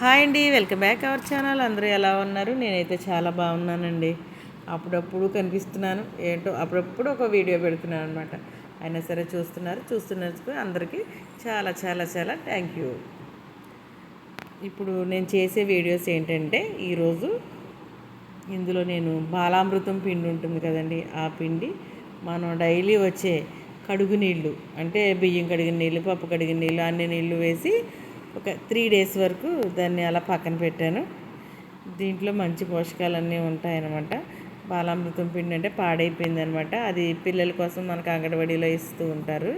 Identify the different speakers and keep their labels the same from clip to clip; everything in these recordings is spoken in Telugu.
Speaker 1: హాయ్ అండి వెల్కమ్ బ్యాక్ అవర్ ఛానల్. అందరూ ఎలా ఉన్నారు? నేనైతే చాలా బాగున్నానండి. అప్పుడప్పుడు కనిపిస్తున్నాను. ఏంటో అప్పుడప్పుడు ఒక వీడియో పెడుతున్నాను అనమాట అయినా సరే చూస్తున్నారు చూస్తున్నందుకు అందరికీ చాలా చాలా చాలా థ్యాంక్ యూ ఇప్పుడు నేను చేసే వీడియోస్ ఏంటంటే ఈరోజు ఇందులో నేను బాలామృతం పిండి ఉంటుంది కదండి ఆ పిండి మనం డైలీ వచ్చే కడుగు నీళ్ళు అంటే బియ్యం కడిగిన నీళ్ళు పప్పు కడిగిన నీళ్ళు అన్ని నీళ్ళు వేసి ఒక త్రీ డేస్ వరకు దాన్ని అలా పక్కన పెట్టాను. దీంట్లో మంచి పోషకాలన్నీ ఉంటాయన్నమాట. బాలామృతం పిండి అంటే పాడైపోయింది అనమాట అది పిల్లల కోసం మనకు అంగన్వాడీలో ఇస్తూ ఉంటారు.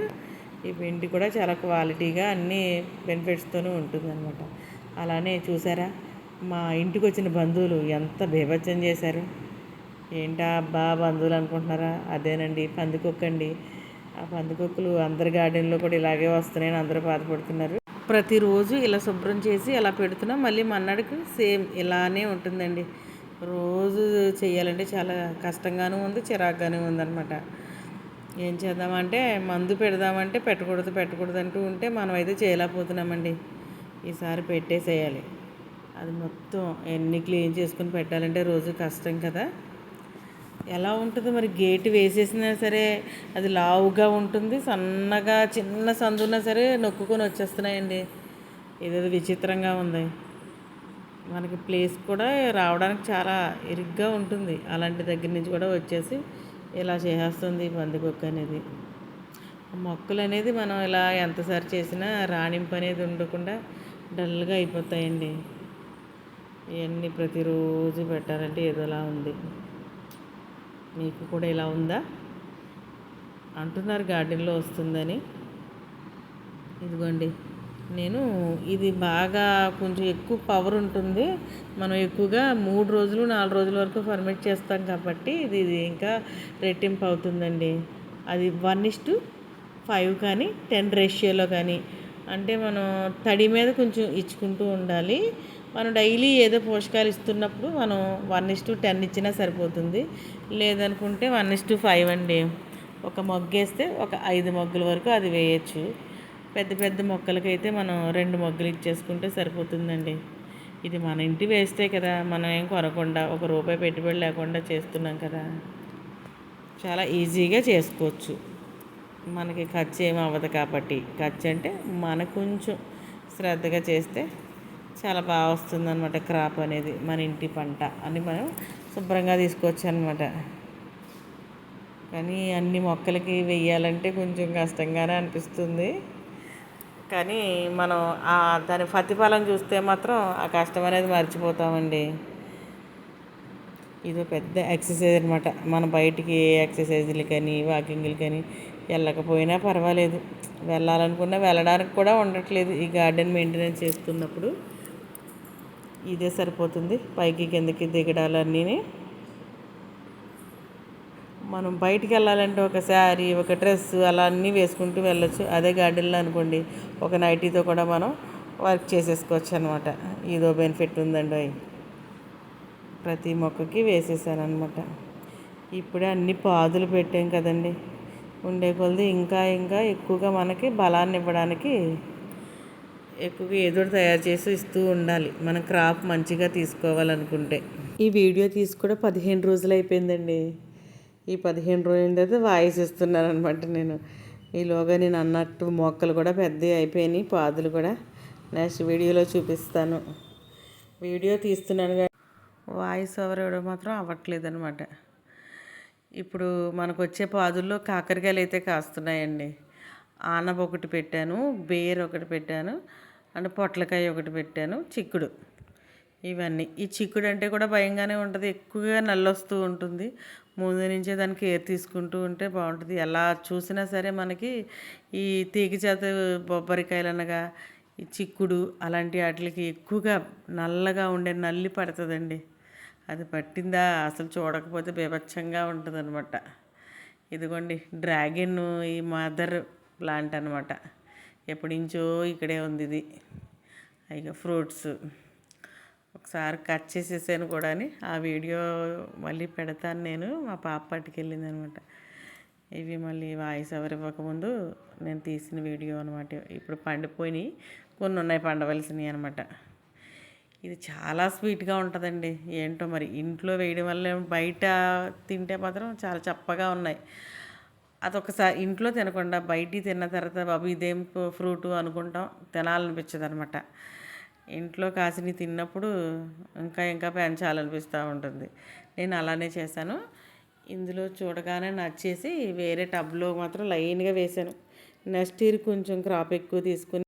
Speaker 1: ఈ పిండి కూడా చాలా క్వాలిటీగా అన్ని ఉంటుంది ఉంటుందన్నమాట. అలానే చూసారా మా ఇంటికి వచ్చిన బంధువులు ఎంత బీభత్సం చేశారు. ఏంటా అబ్బా బంధువులు అనుకుంటున్నారా? అదేనండి పందికొక్కండి. ఆ పందికొక్కులు అందరి గార్డెన్లో కూడా ఇలాగే వస్తున్నాయని అందరూ బాధపడుతున్నారు. ప్రతిరోజు ఇలా శుభ్రం చేసి ఇలా పెడుతున్నాం. మళ్ళీ మన్నాడికి సేమ్ ఇలానే ఉంటుందండి. రోజు చేయాలంటే చాలా కష్టంగానూ ఉంది చిరాగ్గానే ఉందన్నమాట. ఏం చేద్దామంటే మందు పెడదామంటే పెట్టకూడదు పెట్టకూడదు అంటూ ఉంటే మనం అయితే చేయలేకపోతున్నామండి. ఈసారి పెట్టేసేయాలి. అది మొత్తం ఎన్ని క్లీన్ చేసుకుని పెట్టాలంటే రోజు కష్టం కదా. ఎలా ఉంటుంది మరి గేటు వేసేసినా సరే అది లావుగా ఉంటుంది సన్నగా చిన్న సందున్నా సరే నొక్కుకొని వచ్చేస్తున్నాయండి. ఏదేదో విచిత్రంగా ఉంది. మనకి ప్లేస్ కూడా రావడానికి చాలా ఇరుగ్గా ఉంటుంది. అలాంటి దగ్గర నుంచి కూడా వచ్చేసి ఇలా చేసేస్తుంది పందికొక్క అనేది. మొక్కలు అనేది మనం ఇలా ఎంతసారి చేసినా రాణింపు అనేది ఉండకుండా డల్గా అయిపోతాయండి. ఇవన్నీ ప్రతిరోజు పెట్టాలంటే ఏదోలా ఉంది. మీకు కూడా ఇలా ఉందా? అంటున్నారు గార్డెన్లో వస్తుందని. ఇదిగోండి నేను ఇది బాగా కొంచెం ఎక్కువ పవర్ ఉంటుంది. మనం ఎక్కువగా మూడు రోజులు నాలుగు రోజుల వరకు ఫర్మేట్ చేస్తాం కాబట్టి ఇది ఇది ఇంకా రెట్టింపు అవుతుందండి. అది వన్ ఇస్ ఫైవ్ కానీ టెన్ రేషియోలో కానీ. అంటే మనం తడి మీద కొంచెం ఇచ్చుకుంటూ ఉండాలి. మనం డైలీ ఏదో పోషకాలు ఇస్తున్నప్పుడు మనం వన్ ఇస్ టు టెన్ ఇచ్చినా సరిపోతుంది. లేదనుకుంటే వన్ ఇస్ టు ఫైవ్ అండి. ఒక మొగ్గేస్తే ఒక ఐదు మొగ్గల వరకు అది వేయచ్చు. పెద్ద పెద్ద మొక్కలకైతే మనం రెండు మొగ్గలు ఇచ్చేసుకుంటే సరిపోతుందండి. ఇది మన ఇంటి వేస్తే కదా. మనం ఏం కొనకుండా ఒక రూపాయి పెట్టుబడి లేకుండా చేస్తున్నాం కదా. చాలా ఈజీగా చేసుకోవచ్చు. మనకి ఖర్చు ఏమి అవ్వదు కాబట్టి. ఖర్చు అంటే మన కొంచెం శ్రద్ధగా చేస్తే చాలా బాగా వస్తుంది అనమాట క్రాప్ అనేది మన ఇంటి పంట. అని మనం శుభ్రంగా తీసుకోవచ్చు అనమాట కానీ అన్ని మొక్కలకి వెయ్యాలంటే కొంచెం కష్టంగానే అనిపిస్తుంది. కానీ మనం దాని ప్రతిఫలం చూస్తే మాత్రం ఆ కష్టం అనేది మర్చిపోతామండి. ఇదో పెద్ద ఎక్సర్సైజ్ అనమాట మన బయటికి ఎక్సర్సైజులు కానీ వాకింగ్లు కానీ వెళ్ళకపోయినా పర్వాలేదు. వెళ్ళాలనుకున్నా వెళ్ళడానికి కూడా ఉండట్లేదు. ఈ గార్డెన్ మెయింటెనెన్స్ చేస్తున్నప్పుడు ఇదే సరిపోతుంది. పైకి కిందకి దిగడాలన్నీ మనం బయటికి వెళ్ళాలంటే ఒక శారీ ఒక డ్రెస్ అలా అన్నీ వేసుకుంటూ వెళ్ళొచ్చు. అదే గార్డెన్లో అనుకోండి ఒక నైటీతో కూడా మనం వర్క్ చేసేసుకోవచ్చు అనమాట ఇదో బెనిఫిట్ ఉందండి ప్రతి మొక్కకి వేసేసారనమాట ఇప్పుడే అన్ని పాదులు పెట్టాం కదండి. ఉండే కొలది ఇంకా ఇంకా ఎక్కువగా మనకి బలాన్ని ఇవ్వడానికి ఎక్కువగా ఏదో తయారు చేసి ఇస్తూ ఉండాలి. మన క్రాప్ మంచిగా తీసుకోవాలనుకుంటే. ఈ వీడియో తీసి కూడా పదిహేను రోజులు అయిపోయిందండి. ఈ పదిహేను రోజుల తర్వాత వాయిస్ ఇస్తున్నాను అనమాట నేను. ఈలోగా నేను అన్నట్టు మొక్కలు కూడా పెద్దవి అయిపోయినాయి పాదులు కూడా. నెక్స్ట్ వీడియోలో చూపిస్తాను. వీడియో తీస్తున్నాను కానీ వాయిస్ ఓవర్ ఇవ్వడం మాత్రం అవ్వట్లేదు అనమాట ఇప్పుడు మనకు వచ్చే పాదుల్లో కాకరకాయలు అయితే కాస్తున్నాయండి. ఆనప ఒకటి పెట్టాను బేర్ ఒకటి పెట్టాను. అంటే పొట్లకాయ ఒకటి పెట్టాను చిక్కుడు. ఇవన్నీ. ఈ చిక్కుడు అంటే కూడా భయంగానే ఉంటుంది ఎక్కువగా నల్లొస్తూ ఉంటుంది. ముందు నుంచే దానికి కేర్ తీసుకుంటూ ఉంటే బాగుంటుంది. ఎలా చూసినా సరే మనకి ఈ తీగ చేత బొబ్బరికాయలు అనగా ఈ చిక్కుడు అలాంటి వాటికి ఎక్కువగా నల్లగా ఉండే నల్లి పడుతుందండి. అది పట్టిందా అసలు చూడకపోతే బీభత్సంగా ఉంటుంది అనమాట ఇదిగోండి డ్రాగన్ ఈ మదర్ ప్లాంట్ అనమాట. ఎప్పటించో ఇక్కడే ఉంది ఇది. ఇక ఫ్రూట్స్. ఒకసారి కట్ చేసేసాను కూడా ఆ వీడియో మళ్ళీ పెడతాను నేను. మా పాప పట్టుకెళ్ళింది అనమాట ఇవి మళ్ళీ వాయిస్ ఎవరు ఇవ్వకముందు నేను తీసిన వీడియో అనమాట. ఇప్పుడు పండిపోయినాయి. కొన్ని ఉన్నాయి పండవలసినవి అనమాట. ఇది చాలా స్వీట్గా ఉంటుందండి. ఏంటో మరి ఇంట్లో వేయడం వల్ల బయట తింటే మాత్రం చాలా చప్పగా ఉన్నాయి. అదొకసారి ఇంట్లో తినకుండా బయట తిన్న తర్వాత బాబు ఇదేం ఫ్రూట్ అనుకుంటాం తినాలనిపించదు అనమాట ఇంట్లో కాసిని తిన్నప్పుడు ఇంకా ఇంకా పెంచాలనిపిస్తూ ఉంటుంది. నేను అలానే చేశాను. ఇందులో చూడగానే నచ్చేసి వేరే టబ్లో మాత్రం లైన్గా వేసాను నెక్స్ట్ ఇయర్ కొంచెం క్రాప్ ఎక్కువ తీసుకుని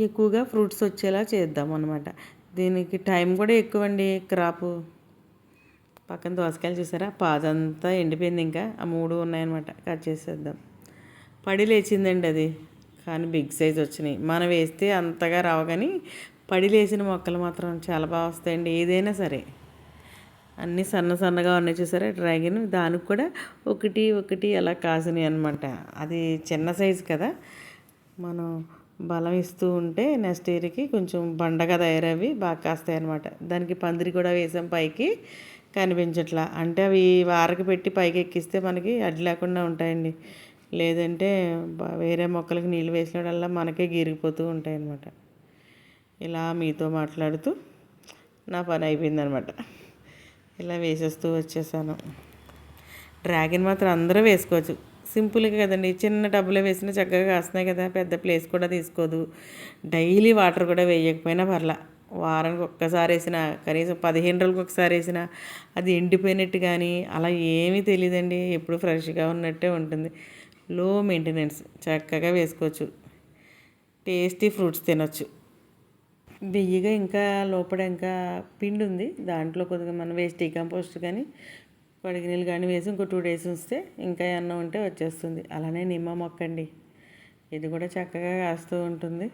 Speaker 1: ఎక్కువగా ఫ్రూట్స్ వచ్చేలా చేద్దాం అనమాట దీనికి టైం కూడా ఎక్కువ అండి క్రాపు. పక్కన దోసకాయలు చూసారా? పాదంతా ఎండిపోయింది ఇంకా. ఆ మూడు ఉన్నాయన్నమాట. కట్ చేసేద్దాం. పడి లేచిందండి అది. కానీ బిగ్ సైజ్ వచ్చినాయి. మనం వేస్తే అంతగా రావు కానీ పడి లేచిన మొక్కలు మాత్రం చాలా బాగా వస్తాయండి ఏదైనా సరే. అన్నీ సన్న సన్నగా ఉన్నాయి చూసారా? డ్రాగన్ దానికి కూడా ఒకటి ఒకటి అలా కాసినాయి అనమాట అది చిన్న సైజు కదా. మనం బలం ఇస్తూ ఉంటే నెక్స్ట్ ఇయర్కి కొంచెం బండగా తయారవి బాగా కాస్తాయి అనమాట దానికి పందిరి కూడా వేసాం పైకి. కనిపించట్లా. అంటే అవి వారకి పెట్టి పైకి ఎక్కిస్తే మనకి అడ్డు లేకుండా ఉంటాయండి. లేదంటే వేరే మొక్కలకి నీళ్ళు వేసినప్పుడల్లా మనకే గిరిగిపోతూ ఉంటాయి అన్నమాట ఇలా మీతో మాట్లాడుతూ నా పని అయిపోయిందనమాట ఇలా వేసేస్తూ వచ్చేసాను. డ్రాగన్ మాత్రం అందరూ వేసుకోవచ్చు. సింపుల్గా కదండి. చిన్న డబ్బులో వేసినా చక్కగా కాస్తున్నాయి కదా. పెద్ద ప్లేస్ కూడా తీసుకోదు. డైలీ వాటర్ కూడా వేయకపోయినా పర్లా. వారానికి ఒక్కసారి వేసినా కనీసం పదిహేను రోజులకు ఒకసారి వేసినా అది ఎండిపోయినట్టు కానీ అలా ఏమీ తెలియదండి. ఎప్పుడు ఫ్రెష్గా ఉన్నట్టే ఉంటుంది. లో మెయింటెనెన్స్ చక్కగా వేసుకోవచ్చు. టేస్టీ ఫ్రూట్స్ తినొచ్చు. బియ్యగా ఇంకా లోపల ఇంకా పిండి ఉంది. దాంట్లో కొద్దిగా మనం వేస్ట్ కంపోస్ట్ కానీ పడికి నీళ్ళు కానీ వేసి ఇంకో టూ డేస్ ఉంచితే ఇంకా ఏమన్నా ఉంటే వచ్చేస్తుంది. అలానే నిమ్మ మొక్క అండి ఇది కూడా చక్కగా కాస్తూ ఉంటుంది.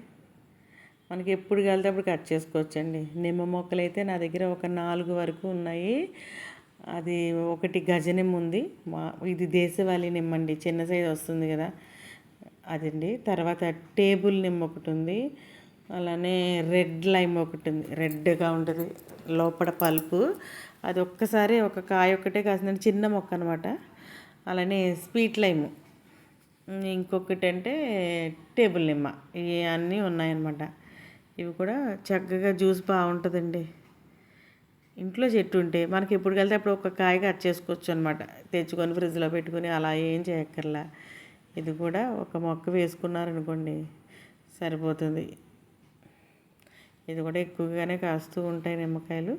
Speaker 1: మనకి ఎప్పుడు కలితే అప్పుడు కట్ చేసుకోవచ్చండి. నిమ్మ మొక్కలు అయితే నా దగ్గర ఒక నాలుగు వరకు ఉన్నాయి. అది ఒకటి గజనిమ్మ ఉంది. మా ఇది దేశవాళీ నిమ్మండి చిన్న సైజు వస్తుంది కదా. అదండి. తర్వాత టేబుల్ నిమ్మ ఒకటి ఉంది. అలానే రెడ్ లైమ్ ఒకటి ఉంది. రెడ్గా ఉంటుంది. లోపల పల్పు. అది ఒక్కసారి ఒక కాయ ఒక్కటే కాసిందంటే చిన్న మొక్క అనమాట అలానే స్వీట్ లైమ్. ఇంకొకటి అంటే టేబుల్ నిమ్మ. ఇవి అన్నీ ఉన్నాయన్నమాట. ఇవి కూడా చక్కగా జ్యూస్ బాగుంటుందండి. ఇంట్లో చెట్టు ఉంటే మనకి ఎప్పుడు వెళ్తే అప్పుడు ఒక కాయ కట్ చేసుకోవచ్చు అనమాట తెచ్చుకొని ఫ్రిడ్జ్లో పెట్టుకొని అలా ఏం చేయక్కర్లా. ఇది కూడా ఒక మొక్క వేసుకున్నారనుకోండి సరిపోతుంది. ఇది కూడా ఎక్కువగానే కాస్తూ ఉంటాయి నిమ్మకాయలు.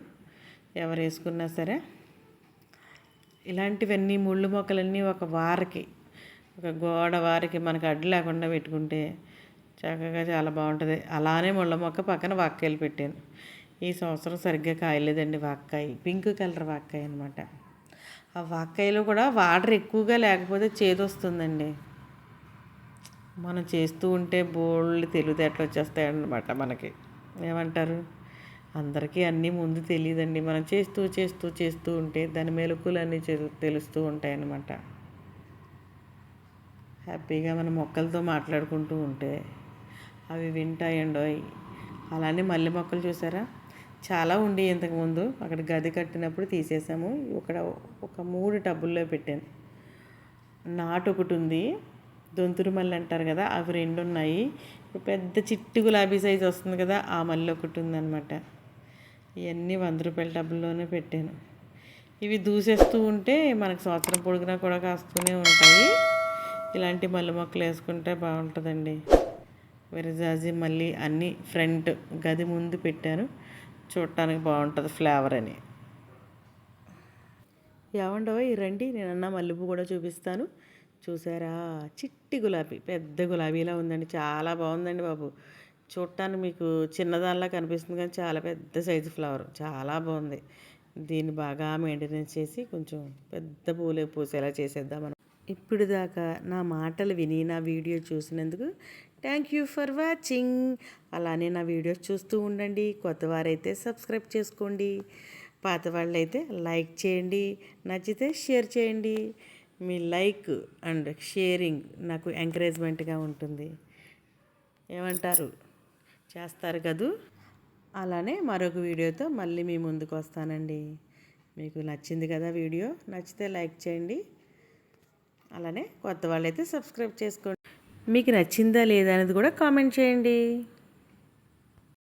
Speaker 1: ఎవరు వేసుకున్నా సరే. ఇలాంటివన్నీ ముళ్ళు మొక్కలన్నీ ఒక వారకి ఒక గోడ వారికి మనకు అడ్డు లేకుండా పెట్టుకుంటే చక్కగా చాలా బాగుంటుంది. అలానే ముళ్ళ మొక్క పక్కన వాక్కాయలు పెట్టాను. ఈ సంవత్సరం సరిగ్గా కాయలేదండి వాక్కాయ. పింక్ కలర్ వాక్కాయ అనమాట ఆ వాక్కాయలో కూడా వాటర్ ఎక్కువగా లేకపోతే చేదొస్తుందండి. మనం చేస్తూ ఉంటే బోళ్ళు తెలివితేటలు వచ్చేస్తాయి మనకి. ఏమంటారు? అందరికీ అన్నీ ముందు తెలియదండి. మనం చేస్తూ చేస్తూ చేస్తూ ఉంటే దాని మెలకులు అన్నీ తెలుస్తూ ఉంటాయన్నమాట. హ్యాపీగా మనం మొక్కలతో మాట్లాడుకుంటూ ఉంటే అవి వింటాయండో? అలానే మల్లె మొక్కలు చూసారా? చాలా ఉండి ఇంతకుముందు. అక్కడ గది కట్టినప్పుడు తీసేసాము. ఇక్కడ ఒక మూడు టబ్బుల్లో పెట్టాను. నాటు ఒకటి ఉంది. దొంతురు మల్లె అంటారు కదా అవి రెండు ఉన్నాయి. పెద్ద చిట్టు గులాబీ సైజ్ వస్తుంది కదా ఆ మల్లె ఒకటి ఉందన్నమాట. ఇవన్నీ వంద రూపాయల డబ్బుల్లోనే పెట్టాను. ఇవి దూసేస్తూ ఉంటే మనకు సంవత్సరం పొడుగునా కూడా కాస్తూనే ఉంటాయి. ఇలాంటి మల్లె మొక్కలు వేసుకుంటే బాగుంటుందండి. విరజాజి మళ్ళీ అన్నీ ఫ్రంట్ గది ముందు పెట్టాను చూడటానికి బాగుంటుంది ఫ్లేవర్ అని. ఏమండో ఈ రండి అన్న మల్లెపూ కూడా చూపిస్తాను. చూసారా? చిట్టి గులాబీ పెద్ద గులాబీలా ఉందండి. చాలా బాగుందండి బాబు. చూడటానికి మీకు చిన్నదానిలా కనిపిస్తుంది కానీ చాలా పెద్ద సైజు ఫ్లవర్. చాలా బాగుంది. దీన్ని బాగా మెయింటెనెన్స్ చేసి కొంచెం పెద్ద పూలే పూసేలా చేసేద్దాం ఇప్పుడు దాకా నా మాటలు విని నా వీడియో చూసినందుకు థ్యాంక్ యూ ఫర్ వాచింగ్. అలానే నా వీడియోస్ చూస్తూ ఉండండి. కొత్త వారైతే సబ్స్క్రైబ్ చేసుకోండి. పాత వాళ్ళైతే లైక్ చేయండి. నచ్చితే షేర్ చేయండి. మీ లైక్ అండ్ షేరింగ్ నాకు ఎంకరేజ్మెంట్గా ఉంటుంది. ఏమంటారు? చేస్తారు కదూ? అలానే మరొక వీడియోతో మళ్ళీ మీ ముందుకు వస్తానండి. మీకు నచ్చింది కదా వీడియో నచ్చితే లైక్ చేయండి. అలానే కొత్త వాళ్ళైతే సబ్స్క్రైబ్ చేసుకోండి. మీకు నచ్చిందా లేదా అనేది కూడా కామెంట్ చేయండి.